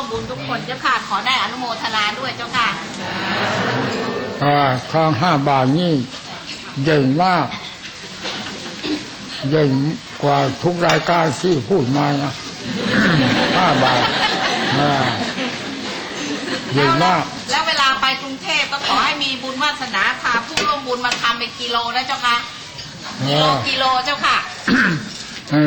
วมบุญทุกคนเจ้าค่ะขอได้อนุโมทนาด้วยเจ้าค่ะอ่าทางห้าบาทนี่ใหญ่มากใหญ่กว่าทุกรายการที่พูดมานะห้าบาทอ่าใหญ่มากแล้วเวลาไปกรุงเทพก็ขอให้มีบุญวาสนาพาผู้ร่วมบุญมาทำเป็นกิโลนะเจ้าค่ะกิโลกิโลเจ้าค่ะ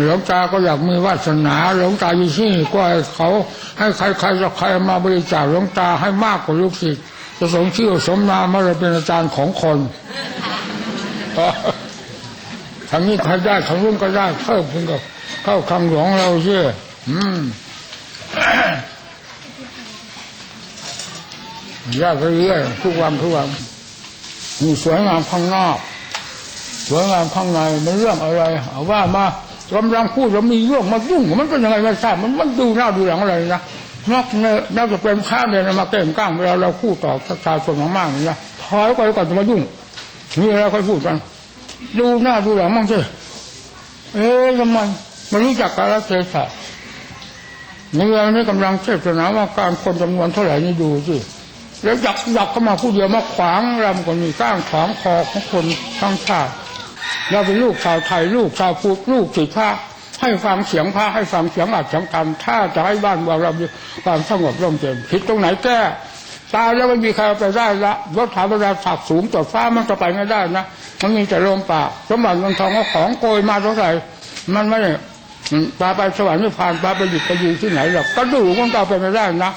หลวงตาก็อยากมีวาสนาหลวงตาอยู่ที่นี่ก็ให้เขาให้ใครใครจะใครมาบริจาคหลวงตาให้มากกว่าลูกศิษย์จะสมชื่อสมนามมาเลยเป็นอาจารย์ของคนทางนี้ใครได้ทางนู้นก็ได้เข้าพึงกับเข้าคำหลวงเราเชื่ออืมยากเรื่อยทุกวันทุกวันมีสวยงามข้างนอก สวยงามข้างในมันเรื่องอะไร เอาว่ามา กำลังพูดแล้วมีเรื่องมายุ่งมันเป็นยังไงไม่ทราบมันมันดูหน้าดูหลังอะไรนะนอกเนี่ยนอกจากเป็นข้าเนี่ยนะมาเก่งก้างเวลาเราพูดต่อประชาชนมากๆนี่นะถอยก่อนก่อนจะมายุ่งนี่เราค่อยพูดกันดูหน้าดูหลังมั่งสิเอ๊ะทำไมไม่รู้จักกาลเทศะในเวานี้กำลังเทศนาว่าการคนจำนวนเท่าไหร่นี่ดูสิแล้วหยักหยักเข้ามาผู้เดียวมาขวางรำก็มีก้างขวางคอของคนทั้งชาติ เราเป็นลูกชาวไทยลูกชาวพุทธลูกศิษย์พระให้ฟังเสียงพระให้ฟังเสียงอัดเสียงธรรมถ้าจะให้บ้านเมืองเรามีความสงบร่มเย็นผิดตรงไหนแก้ตายแล้วไม่มีใครไปได้ละรถถาเวลาถักสูงจดฟ้ามันก็ไปไม่ได้นะมันมีแต่ลมปากสมบัติเงินทองก็ของโกยมาเท่าไหร่มันไม่ได้อืมปลาไปสวรรค์ไม่ผ่านปลาไปหยุดไปยู่ที่ไหนหรอกก็ดูมันก็เอาไปไม่ได้นะ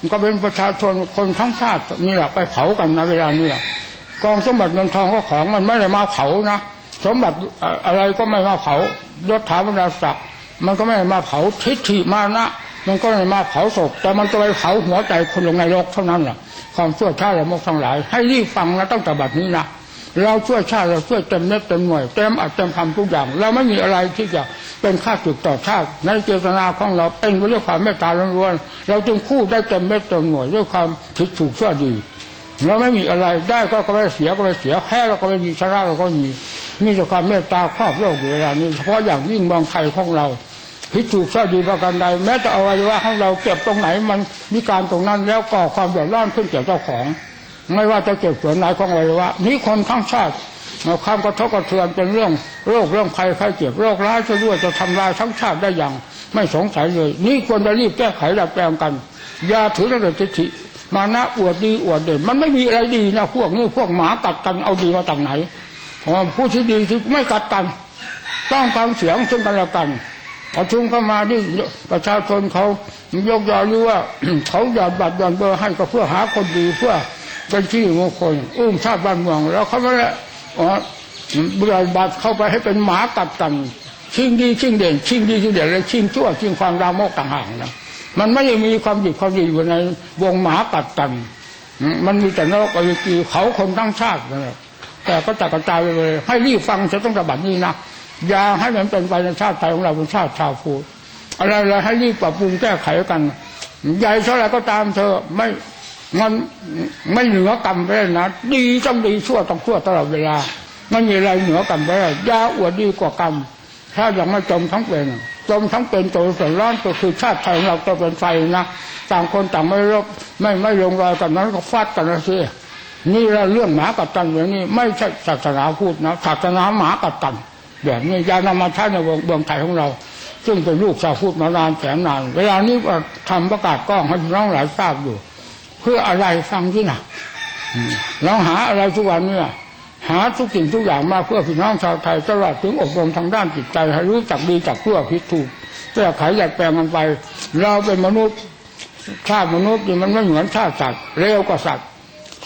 มันก็เป็นประชาชนคนทั้งชาตินี่แหละไปเผากันนะเวลานี้กองสมบัติเงินทองก็ของมันไม่ได้มาเผานะ สมบัติอะไรก็ไม่มาเผายศถาบรรดาศักดิ์มันก็ไม่มาเผาทิฏฐิมานะ มันก็ไม่มาเผาศพแต่มันจะไปเผาหัวใจคนลงในโลกเท่านั้นแหละความชั่วชาติละมกทั้งหลาย ให้รีบฟังนะตั้งแต่บัดนี้นะเราช่วยชาติเราช่วยเต็มเม็ดเต็มหน่วยเต็มอัดเต็มคำทุกอย่าง เราไม่มีอะไรที่จะเป็นค่าศึกต่อชาติในเจตนาของเราเป็นด้วยความเมตตาล้วนๆเราจึงพูดได้เต็มเม็ดเต็มหน่วยด้วยความผิดถูกชั่วดี เราไม่มีอะไรได้ก็ก็ไม่เสียก็ไม่เสียแพ้เราก็ไม่มีชนะเราก็มีมีแต่ความเมตตาครอบโลกอยู่เวลานี้เฉพาะอย่างยิ่งมองไทยของเราพิจูกชาดีประการใดแม้แต่อวัยวะของเราเก็บตรงไหนมันมีการตรงนั้นแล้วก่อความเดือดร้อนขึ้นแก่เจ้าของ ไม่ว่าจะเก็บส่วนไหนของอวัยวะนี้คนทั้งชาติเอาความกระทบกระเทือนเป็นเรื่องโรคเรื่องภัยไข้เจ็บโรคร้ายจะด้วยจะทำลายทั้งชาติได้อย่าง ไม่สงสัยเลย นี่ควรจะรีบแก้ไขดัดแปลงกัน ยาถือระดับทิฏฐิ มานะอวดดีอวดเด่นมันไม่มีอะไรดีนะพวกนี้พวกหมากัดกันเอาดีมาจากไหนผู้ที่ดีที่ไม่กัดกัน ต้องฟังเสียงซึ่งกันและกันประชุมเข้ามาที่ประชาชนเขายกยอหรือว่าเขาหยอดบัตรหยอดเบอร์ให้ก็เพื่อหาคนดีเพื่อเป็นที่มงคลอุ้มชาติบ้านเมืองแล้วเขาไม่ได้อ๋อเบื่อบัตรเข้าไปให้เป็นหมากัดกันชิงดีชิงเด่นชิงดีชิงเด่นเลยชิงชั่วชิงความรามกต่างหากนะ มันไม่ได้มีความดีความดีอยู่ในวงหมากัดกันมันมีแต่นรกอวิกีเขาคนทั้งชาตินะแต่ก็จะกระจายไปเลย ให้รีบฟังจะต้องระบัดนี้นะอย่าให้มันเป็นไปในชาติไทยของเราเป็นชาติชาวพุทธอะไรอะไรให้รีบปรับปรุงแก้ไขกันใหญ่เท่าไรก็ตามเธอไม่มันไม่เหนือกรรมไปนะดีต้องดีชั่วต้องชั่วตลอดเวลาไม่มีอะไรเหนือกรรมไปอยาอวดดีกว่ากรรมถ้ายังไม่จมทั้งเป็น จมทั้งเป็นตัวส่วนร้อนก็คือชาติไทยของเราจะเป็นไฟนะต่างคนต่างไม่รบไม่ไม่ลงรอยกันนั้นก็ฟาดกันนะสินี่เราเรื่องหมากัดกันแบบนี้ไม่ใช่ศาสนาพูดนะศาสนาหมากัดกันแบบนี้ยานำมาใช้ในเมืองไทยของเรา ซึ่งเป็นลูกชาวพูดมานานแสนนาน เวลานี้ทำประกาศกล้องให้น้องหลายทราบอยู่ เพื่ออะไรฟังที่น่ะอืมเราหาอะไรทุกวันเนี่ย หาทุกสิ่งทุกอย่างมาเพื่อพี่น้องชาวไทยตลอดถึงอบรมทางด้านจิตใจให้รู้จักดีจักชั่วผิดถูกแก้ไขดัดแปลงกันไป เราเป็นมนุษย์ชาติมนุษย์นี่มันไม่เหมือนชาติสัตว์เร็วกว่าสัตว์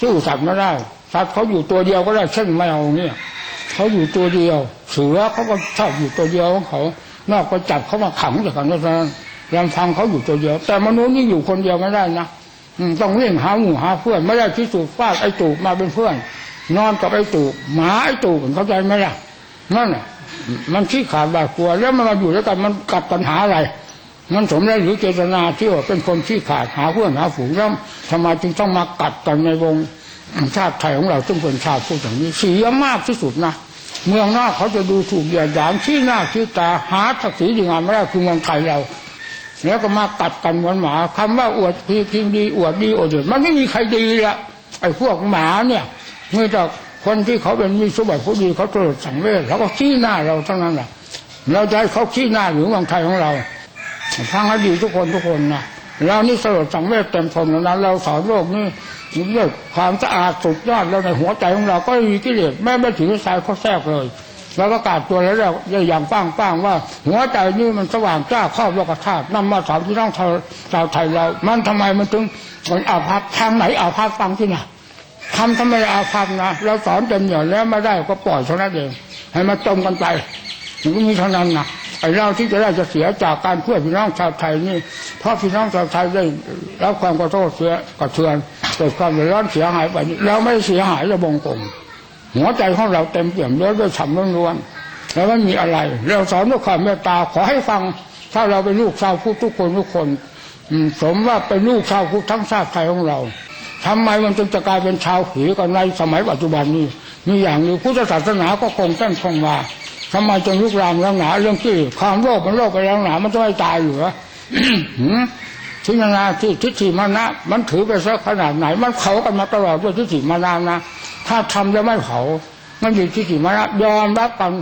สู้สัตว์ไม่ได้สัตว์เขาอยู่ตัวเดียวก็ได้เช่นแมวเนี่ยเขาอยู่ตัวเดียวเสือเขาก็ชอบอยู่ตัวเดียวของเขา นอกก็จับเขามาขังจากกันนั้นลำพังเขาอยู่ตัวเดียว แต่มนุษย์นี่อยู่คนเดียวไม่ได้นะต้องเร่งหาหมู่หาเพื่อนไม่ได้พิสูจน์ฟาดไอ้ตูบมาเป็นเพื่อน นอนกับไอ้ตูบหมาไอ้ตูบเข้าใจไหมล่ะนั่นน่ะ มันขี้ขาดบาดกลัว แล้วมันมาอยู่ด้วยกันมันกัดปัญหาอะไรมันสมแล้วหรือเจตนาที่ว่าเป็นคนที่ขาดหาเพื่อนหาฝูงแล้วทำไมจึงต้องมากัดกันในวงชาติไทยของเราซึ่งเป็นชาติพูดอย่างนี้เสียมากที่สุดนะเมืองหน้าเขาจะดูถูกเหยียดหยามชี้หน้าชี้ตาหาศักดิ์ศรีดีงามไม่ได้คือเมืองไทยเรา แล้วก็มากัดกันเหมือนหมาคำว่าอวดพีพิงดีอวดดีอวดเดือดมันไม่มีใครดีละไอ้พวกหมาเนี่ย เมื่อจากคนที่เขาเป็นมีสมบัติผู้ดีเขาตรวจสังเวชแล้วก็ขี้หน้าเราทั้งนั้นแหละเราจะให้เขาขี้หน้าหรือเมืองไทยของเราฟังให้ดีทุกคนทุกคนนะเรานี่สลดสังเวชเต็มทนแล้วนะเราสอนโลกนี่เรื่องความสะอาดสุดยอดแล้วในหัวใจของเราก็มีกิเลสแม้ไม่ถือสายเขาแทรกเลยเราประกาศตัวแล้วเราอย่างป้างป้างๆว่า หัวใจนี่มันสว่างจ้าครอบโลกธาตุนำมาสอนพี่น้องชาวชาวไทยเรา มันทำไมมันถึงมันอาภัพทางไหนอาภัพฟังที่นะ ทำทำไมอาภัพนะเราสอนเต็มเหนียวแล้วไม่ได้ก็ปล่อยเท่านั้นเองให้มันจมกันไปมันก็มีเท่านั้นนะไอ้เราที่จะได้จะเสียจากการเพื่อพี่น้องชาวไทยนี่เพราะพี่น้องชาวไทยได้รับความกระทบเสียกระเทือนเกิดความเดือดร้อนเสียหายไปนี่เราไม่เสียหายระบงกลมหัวใจของเราเต็มเปี่ยมด้วยด้วยฉ่ำล้วนๆแล้วไม่มีอะไร เราสอนด้วยความเมตตาขอให้ฟังถ้าเราเป็นลูกชาวพุทธทุกคนทุกคนสมว่าเป็นลูกชาวพุทธทั้งชาติไทยของเรา ทำไมมันจึงจะกลายเป็นชาวผีกันในสมัยปัจจุบันนี้ มีอย่างหนึ่งพุทธศาสนาก็คงต้นคงมาทำไมจึงลุกรามแล้วหนาเรื่องที่ความโลภมันโลภไปแล้วหนามันจะไม่ตายเหรือหืมทิฏฐินาที่ทิฏฐิมานะ มันถือไปซะขนาดไหน มันเผากันมาตลอดด้วยทิฏฐิมานานะ ถ้าทำแล้วไม่เผามันอยู่ทิฏฐิมานะยอมรับกัน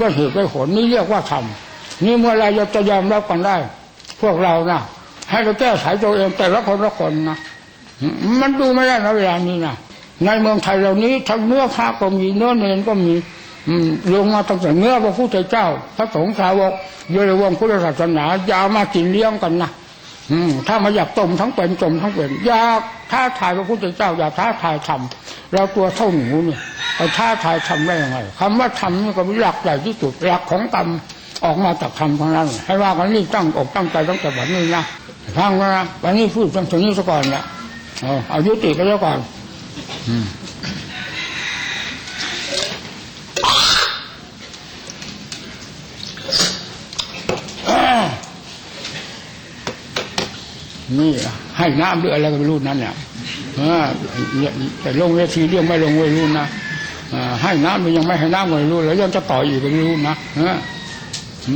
ด้วยเหตุด้วยผลนี่เรียกว่าทำนี่เมื่อไรจะยอมรับกันได้ พวกเรานะให้เราแก้ไขตัวเองแต่ละคนละคนนะ มันดูไม่ได้นะเวลานี้นะในเมืองไทยเรานี้ทั้งเนื้อพระก็มีเนื้อเนรก็มีลงมาตั้งแต่เนื้อพระพุทธเจ้า พระสงฆ์สาวกเยอรวงพุทธศาสนาอย่ามากินเลี้ยงกันนะอืถ้ามาอยากต้มทั้งเป็นต้มทั้งเป็นอยากท้าทายพระพุทธเจ้าอยากท้าทายธรรมเราตัวเท่าหนูเนี่ยไปท้าทายธรรมได้ยังไงคำว่าธรรมนี่ก็เป็นหลักใหญ่ที่สุดหลักของธรรมออกมาจากธรรมทั้งนั้นให้ว่ากันนี่ตั้งอกตั้งใจตั้งแต่วันนี้นะฟังนะวันนี้พูดตรงนี้ซะก่อนละ เอาเอายุติไปแล้วก่อนอืมนี่ให้น้ำหรืออะไรก็ไม่รู้นั่นเนี่ยเออแต่ลงเวทีเรื่องไม่ลงไม่รู้นะเออให้น้ำมันยังไม่ให้น้ำก็ไม่รู้ แล้วยังจะต่ออีกก็ไม่รู้นะเออ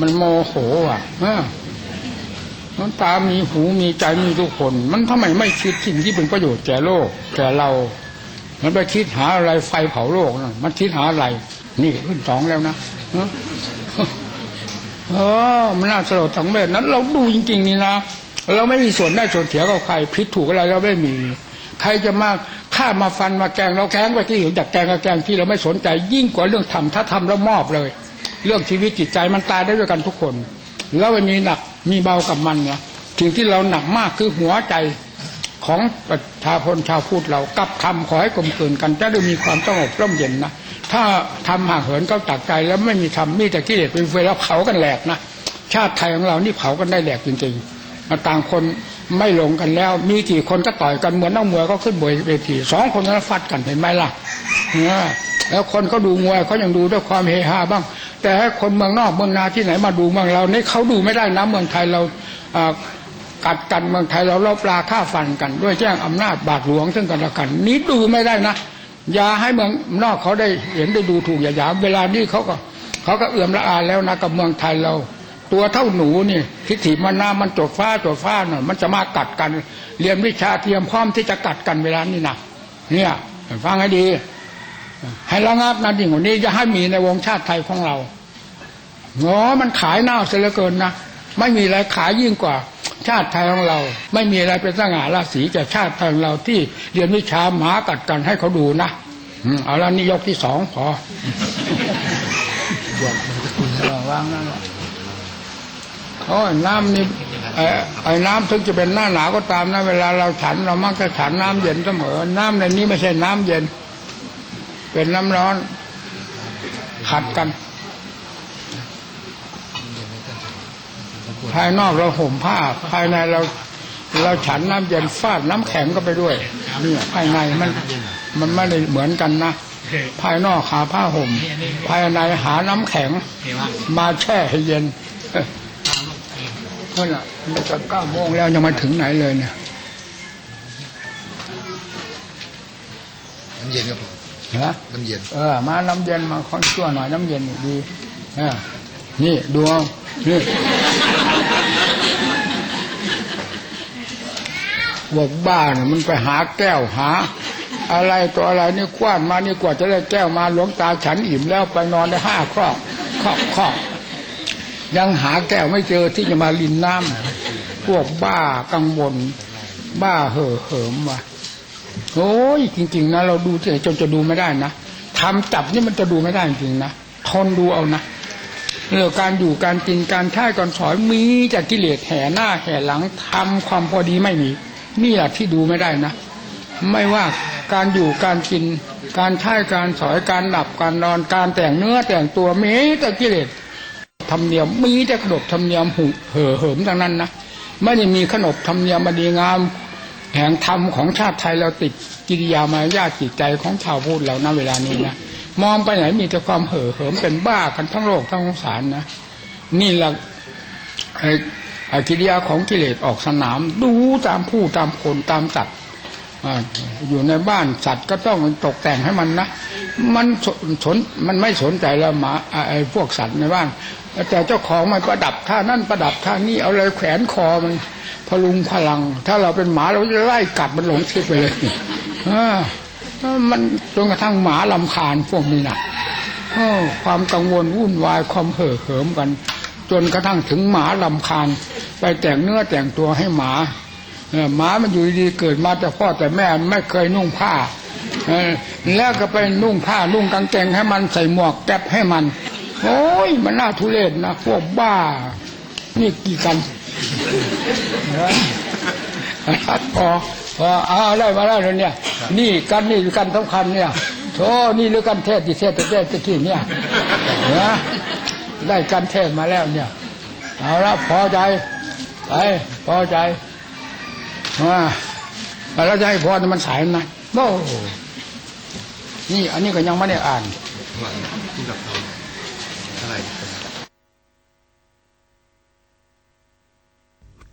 มันโมโหอะเออ มันตามีหูมีใจมีทุกคน มันทำไมไม่คิดสิ่งที่เป็นประโยชน์แก่โลกแก่เรา มันไปคิดหาอะไรไฟเผาโลกนะมันคิดหาอะไร นี่ขึ้นสองแล้วนะเออมันน่าสลดสังเวชนั้น เราดูจริง ๆ นี่นะเราไม่มีส่วนได้ส่วนเสียกับใครผิดถูกอะไรเราไม่มี ใครจะมาฆ่ามาฟันมาแกงเราแกล้งไปที่อื่นจากแกงกับแกงที่เราไม่สนใจ ยิ่งกว่าเรื่องทำถ้าทำแล้วมอบเลย เรื่องชีวิตจิตใจมันตายได้ด้วยกันทุกคน แล้วมันมีหนัก มีเบากับมันเนี่ยสิ่งที่เราหนักมากคือหัวใจของประชาชนชาวพุทธเรากับทำขอให้กลมกลืนกันจะได้มีความสงบร่มเย็นนะถ้าทำห่างเหินก็ตักใจแล้วไม่มีทำมีแต่กิเลสเป็นไฟแล้วเผากันแหลกนะชาติไทยของเรานี่เผากันได้แหลกจริงๆมาต่างคนไม่ลงกันแล้ว มีกี่คนก็ต่อยกันเหมือนนักมวยก็ขึ้นบนเวทีสองคนนั้นฟัดกันเห็นไหมล่ะเนี่ยแล้วคนเขาดูมวยเขายังดูด้วยความเฮฮาบ้าง แต่ให้คนเมืองนอกเมืองนาที่ไหนมาดูเมืองเรานี่เขาดูไม่ได้นะเมืองไทยเราอ่ากัดกันเมืองไทยเราลบลาฆ่าฟันกัน ด้วยแจ้งอำนาจบาดหลวงซึ่งกันและกัน นี้ดูไม่ได้นะอย่าให้เมืองนอกเขาได้เห็นได้ดูถูกอย่าหยามเวลานี้เขาก็เขาก็เอื่อมละอาแล้วนะกับเมืองไทยเรา ตัวเท่าหนูนี่ทิฏฐิมันนามันจดฟ้าจดฟ้าน่ะมันจะมากัดกัน เรียนวิชาเทียมพร้อมที่จะกัดกันเวลานี้นะเนี่ยฟังให้ดี ให้ระงับนะดิ่งกว่านี้จะให้มีในวงชาติไทยของเราเงอมันขายหน้าเสียเหลือเกินนะไม่มีอะไรขายยิ่งกว่า ชาติไทยของเรา ไม่มีอะไรเป็นสง่าราศีแก่ชาติไทยของเราที่เรียนวิชาหมากัดกันให้เขาดูนะเอาละนี่ยกที่สองพอวชมันจะคุณวังนั่นแหละโอ้ยน้ำนี่ไอ้น้ำถึงจะเป็นหน้าหนาวก็ตามนะเวลาเราฉันเรามักจะฉันน้ำเย็นเสมอ น้ำในนี้ไม่ใช่น้ำเย็น เป็นน้ำร้อน ขัดกัน ภายนอกเราห่มผ้า ภายในเรา เราฉันน้ำเย็นฟาดน้ำแข็งก็ไปด้วยเนี่ยภายในมัน มันไม่ได้เหมือนกันนะภายนอกหาผ้าห่ม ภายในหาน้ำแข็ง มาแช่ให้เย็นนั่นแหละมันจะเก้าโมงแล้วยังไม่ถึงไหนเลยเนี่ยน้ำเย็นครับผม นะน้ำเย็นเออมาน้ำเย็นมาค่อนชั่วหน่อยน้ำเย็นนี่ดีเออนี่ดูเอานี่พวกบ้าเนี่ยมันไปหาแก้วหา อะไรตัวอะไรนี่กว้านมานี่กว่าจะได้แก้วมาหลวงตาฉันอิ่มแล้วไปนอนได้ห้าครอบครอบครอบยังหาแก้วไม่เจอที่จะมาลินน้ำพวกบ้ากังวลบ้าเห่อเหิมว่ะ โอ้ยจริง ๆ นะเราดูที่ไหนจนจะดูไม่ได้นะทำจับนี่มันจะดูไม่ได้จริงนะทนดูเอานะเรื่องการอยู่การกินการใช้การสอยมีจากกิเลสแห่หน้าแห่หลังทำความพอดีไม่มีนี่แหละที่ดูไม่ได้นะ ไม่ว่าการอยู่การกิน การใช้การสอยการหลับการนอนการแต่งเนื้อแต่งตัวมีแต่กิเลสธรรมเนียมมีแต่ขนบธรรมเนียมหุเห่อเหิมทั้งนั้นนะไม่ได้มีขนบธรรมเนียมบดีงาม แห่งธรรมของชาติไทยเราติดกิริยามารยาทจิตใจของชาวพุทธเราณเวลานี้นะมองไปไหนมีแต่ความเห่อเหิมเป็นบ้ากันทั้งโลกทั้งสงสารนะนี่แหละไอ้กิริยาของกิเลสออกสนาม ดูตามผู้ตามคนตามสัตว์อยู่ในบ้านสัตว์ก็ต้องตกแต่งให้มันนะมันสนมันไม่สนใจแล้วหมาไอ้พวกสัตว์ในบ้านแต่เจ้าของมันประดับท่านั่นประดับท่านี่เอาเลยแขวนคอมัน พลุงพลัง ถ้าเราเป็นหมาเราจะไล่กัดมันหลงทิศไปเลยมันจนกระทั่งหมาลำคาญพวกนี้นะความกังวลวุ่นวายความเห่อเหิมกัน จนกระทั่งถึงหมาลำคาญ ไปแต่งเนื้อแต่งตัวให้หมาหมามันอยู่ดีเกิดมาแต่พ่อแต่แม่ไม่เคยนุ่งผ้าแล้วก็ไปนุ่งผ้านุ่งกางเกงให้มันใส่หมวกแก๊ปให้มัน โอ้ยมันน่าทุเรศนะพวกบ้า นี่กี่กัน พอพอเอาได้มาแล้วเนี่ย นี่กันนี่กันสำคัญเนี่ยโธ่นี่หรือกันเทศที่เทศแต่เทศที่เนี่ยนะได้กันเทศมาแล้วเนี่ยเอาละพอใจไปพอใจมาแล้วจะให้พอมันสายไหมโอ้นี่อันนี้ก็ยังไม่ได้อ่านอะไร